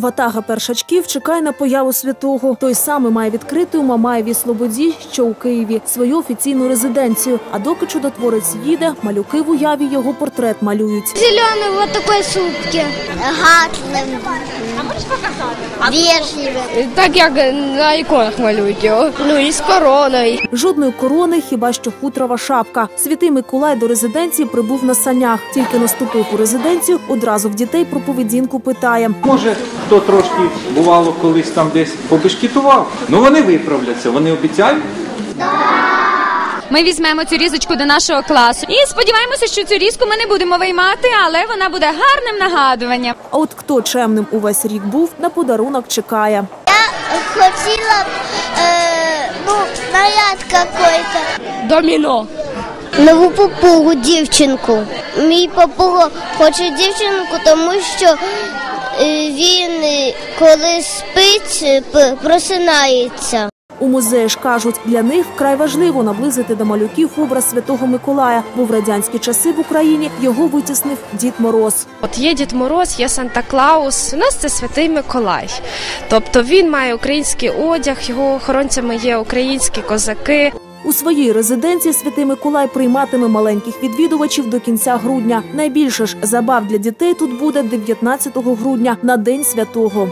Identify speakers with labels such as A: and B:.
A: Ватага першачків чекає на появу святого. Той самий має відкрити у Мамаєвій Слободі, що у Києві, свою офіційну резиденцію. А доки чудотворець їде, малюки в уяві його портрет малюють.
B: Зеленый вот такой супки. Гатлем. А можешь показать? Вежливым.
C: Так як на іконах малюють його. Ну і з короною.
A: Жодної корони, хіба що хутрова шапка. Святий Миколай до резиденції прибув на санях. Тільки наступив у резиденцію, одразу в дітей про поведінку питає.
D: Може, хто трошки бувало колись там десь побешкітував. Ну вони виправляться, вони обіцяють.
E: Ми візьмемо цю різочку до нашого класу і сподіваємося, що цю різку ми не будемо виймати, але вона буде гарним нагадуванням.
A: А от хто чемним увесь рік був, на подарунок чекає.
B: Я хотела, э, ну, наряд какой-то.
C: Доміно.
B: Нову попугу дівчинку. Мій попуга хоче дівчинку, тому що е, він, е, коли спить, е, просинається.
A: У музеї ж кажуть, для них вкрай важливо наблизити до малюків образ святого Миколая, бо в радянські часи в Україні його витіснив Дід Мороз.
F: От є Дід Мороз, є Санта Клаус. У нас це святий Миколай. Тобто він має український одяг, його охоронцями є українські козаки.
A: У своїй резиденції святий Миколай прийматиме маленьких відвідувачів до кінця грудня. Найбільше ж забав для дітей тут буде 19 грудня на День Святого.